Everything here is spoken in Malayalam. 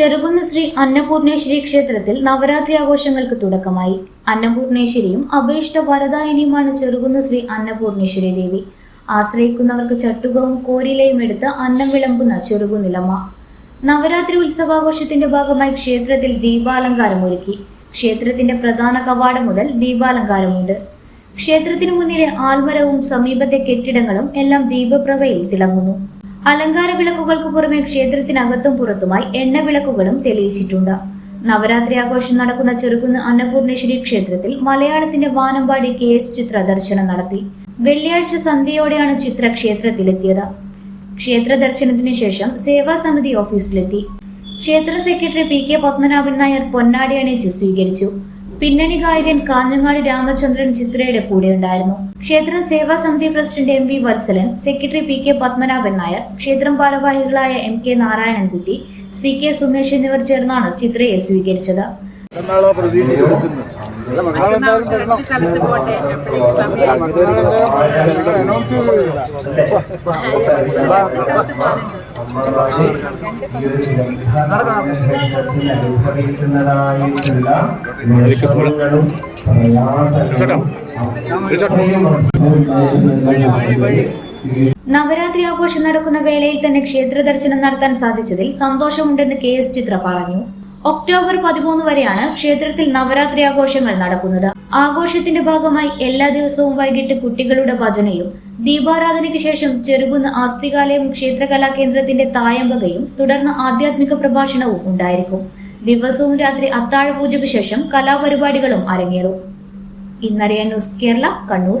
ചെറുകുന്ന് ശ്രീ അന്നപൂർണേശ്വരി ക്ഷേത്രത്തിൽ നവരാത്രി ആഘോഷങ്ങൾക്ക് തുടക്കമായി. അന്നപൂർണേശ്വരിയും അഭീഷ്ട വരദായനിയുമാണ് ചെറുകുന്ന് ശ്രീ അന്നപൂർണേശ്വരി ദേവി. ആശ്രയിക്കുന്നവർക്ക് ചട്ടുകവും കോരിലയും എടുത്ത് അന്നം വിളമ്പുന്ന ചെറുകുന്നിലമ്മ നവരാത്രി ഉത്സവാഘോഷത്തിന്റെ ഭാഗമായി ക്ഷേത്രത്തിൽ ദീപാലങ്കാരം ഒരുക്കി. ക്ഷേത്രത്തിന്റെ പ്രധാന കവാടം മുതൽ ദീപാലങ്കാരമുണ്ട്. ക്ഷേത്രത്തിനു മുന്നിലെ ആൽമരവും സമീപത്തെ കെട്ടിടങ്ങളും എല്ലാം ദീപപ്രഭയിൽ തിളങ്ങുന്നു. അലങ്കാര വിളക്കുകൾക്ക് പുറമെ ക്ഷേത്രത്തിനകത്തും പുറത്തുമായി എണ്ണ വിളക്കുകളും തെളിയിച്ചിട്ടുണ്ട്. നവരാത്രി ആഘോഷം നടക്കുന്ന ചെറുകുന്ന് അന്നപൂർണേശ്വരി ക്ഷേത്രത്തിൽ മലയാളത്തിന്റെ വാനമ്പാടി കെ എസ് ചിത്ര ദർശനം നടത്തി. വെള്ളിയാഴ്ച സന്ധ്യയോടെയാണ് ചിത്ര ക്ഷേത്രത്തിലെത്തിയത് ക്ഷേത്ര ദർശനത്തിന് ശേഷം സേവാ സമിതി ഓഫീസിലെത്തി. ക്ഷേത്ര secretary P K Padmanabhan Nair പൊന്നാടി അണിയിച്ച് സ്വീകരിച്ചു. പിന്നണി ഗായകൻ കാഞ്ഞങ്ങാടി രാമചന്ദ്രൻ ചിത്രയുടെ കൂടെ ഉണ്ടായിരുന്നു. ക്ഷേത്ര സേവാ സമിതി president M V Valsalan secretary P K Padmanabhan Nair ക്ഷേത്രം ഭാരവാഹികളായ M K Narayanankutty C K Sumesh എന്നിവർ ചേർന്നാണ് ചിത്രയെ സ്വീകരിച്ചത്. സ്ഥലത്ത് പോട്ടെ നവരാത്രി ആഘോഷം നടക്കുന്ന വേളയിൽ തന്നെ ക്ഷേത്ര ദർശനം നടത്താൻ സാധിച്ചതിൽ സന്തോഷമുണ്ടെന്ന് കെ എസ് ചിത്ര പറഞ്ഞു. ഒക്ടോബർ പതിമൂന്ന് വരെയാണ് ക്ഷേത്രത്തിൽ നവരാത്രി ആഘോഷങ്ങൾ നടക്കുന്നത്. ആഘോഷത്തിന്റെ ഭാഗമായി എല്ലാ ദിവസവും വൈകിട്ട് കുട്ടികളുടെ ഭജനയും ദീപാരാധനയ്ക്ക് ശേഷം ചെറുകുന്ന് ആസ്തികാലയം ക്ഷേത്രകലാകേന്ദ്രത്തിന്റെ തായമ്പകയും തുടർന്ന് ആധ്യാത്മിക പ്രഭാഷണവും ഉണ്ടായിരിക്കും. ദിവസവും രാത്രി അത്താഴ പൂജയ്ക്ക് ശേഷം കലാപരിപാടികളും അരങ്ങേറും. ഇന്നറിയാൻ ന്യൂസ് കേരള കണ്ണൂർ.